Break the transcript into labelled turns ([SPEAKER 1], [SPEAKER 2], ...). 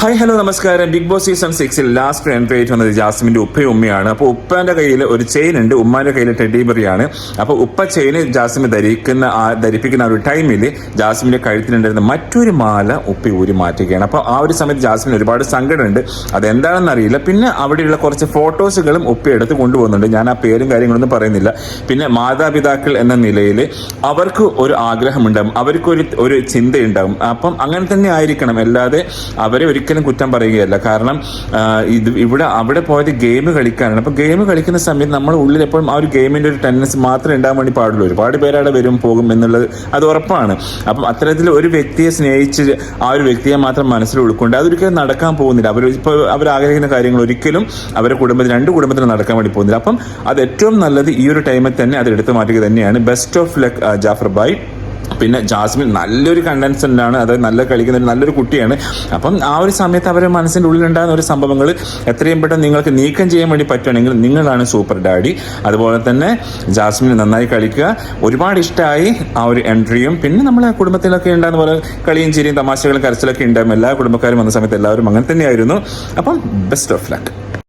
[SPEAKER 1] Hi hello നമസ്കാരം. Big boss season സിക്സിൽ last entry ആയിട്ട് വന്നത് ജാസ്മിന്റെ ഉപ്പയും ഉമ്മയാണ്. അപ്പോൾ ഉപ്പാന്റെ കയ്യിൽ ഒരു ചെയിൻ ഉണ്ട്. ഉമ്മാന്റെ കയ്യിൽ ടെഡിബറിയാണ് അപ്പോൾ ഉപ്പ ചെയിന് ജാസ്മിൻ ധരിക്കുന്ന ആ ധരിപ്പിക്കുന്ന ഒരു ടൈമിൽ ജാസ്മിന്റെ കഴുത്തിലുണ്ടായിരുന്ന മറ്റൊരു മാല ഉപ്പി ഊരി മാറ്റുകയാണ്. അപ്പോൾ ആ ഒരു സമയത്ത് ജാസ്മിൻ ഒരുപാട് സങ്കടമുണ്ട്. അതെന്താണെന്ന് അറിയില്ല പിന്നെ അവിടെയുള്ള കുറച്ച് ഫോട്ടോസുകളും ഉപ്പി എടുത്ത് കൊണ്ടുപോകുന്നുണ്ട്. ഞാൻ ആ പേരും കാര്യങ്ങളൊന്നും പറയുന്നില്ല. പിന്നെ മാതാപിതാക്കൾ എന്ന നിലയിൽ അവർക്ക് ഒരു ആഗ്രഹമുണ്ടാകും അവർക്ക് ഒരു ഒരു ചിന്തയുണ്ടാകും. അപ്പം അങ്ങനെ തന്നെ ആയിരിക്കണം. അല്ലാതെ അവരെ ഒരിക്കലും കുറ്റം പറയുകയല്ല. കാരണം ഇത് ഇവിടെ അവിടെ പോയത് ഗെയിം കളിക്കാനാണ്. അപ്പോൾ ഗെയിം കളിക്കുന്ന സമയത്ത് നമ്മൾ ഉള്ളിൽ എപ്പോഴും ആ ഒരു ഗെയിമിന്റെ ഒരു ടെൻഡൻസ് മാത്രമേ ഉണ്ടാകാൻ വേണ്ടി പാടുള്ളൂ. ഒരുപാട് പേരവിടെ വരും പോകും എന്നുള്ളത് അത് ഉറപ്പാണ്. അപ്പം അത്തരത്തിൽ ഒരു വ്യക്തിയെ സ്നേഹിച്ച് ആ ഒരു വ്യക്തിയെ മാത്രം മനസ്സിൽ ഉൾക്കൊണ്ട് അതൊരിക്കലും നടക്കാൻ പോകുന്നില്ല. അവർ ഇപ്പോൾ അവർ ആഗ്രഹിക്കുന്ന കാര്യങ്ങൾ ഒരിക്കലും അവരുടെ കുടുംബത്തിൽ രണ്ട് കുടുംബത്തിന് നടക്കാൻ വേണ്ടി പോകുന്നില്ല. അപ്പം അത് ഏറ്റവും നല്ലത് ഈ ഒരു ടൈമിൽ തന്നെ അത് എടുത്തു മാറ്റുക തന്നെയാണ്. Best of luck Jafar bhai പിന്നെ ജാസ്മിൻ നല്ലൊരു കണ്ടൻസന്റ് അതായത് അത് നല്ല കളിക്കുന്ന നല്ലൊരു കുട്ടിയാണ്. അപ്പം ആ ഒരു സമയത്ത് അവരുടെ മനസ്സിന്റെ ഉള്ളിലുണ്ടാകുന്ന ഒരു സംഭവങ്ങൾ എത്രയും പെട്ടെന്ന് നിങ്ങൾക്ക് നീക്കം ചെയ്യാൻ വേണ്ടി പറ്റുകയാണെങ്കിൽ നിങ്ങളാണ് സൂപ്പർ ഡാഡി അതുപോലെ തന്നെ ജാസ്മിൻ നന്നായി കളിക്കുക. ഒരുപാട് ഇഷ്ടമായി ആ ഒരു എൻട്രിയും പിന്നെ നമ്മളെ കുടുംബത്തിലൊക്കെ ഉണ്ടാകുന്ന പോലെ കളിയും ചിരിയും തമാശകളും കരച്ചിലൊക്കെ ഉണ്ടാകും. എല്ലാ കുടുംബക്കാരും വന്ന സമയത്ത് എല്ലാവരും അങ്ങനെ തന്നെയായിരുന്നു. അപ്പം ബെസ്റ്റ് ഓഫ് ലക്ക്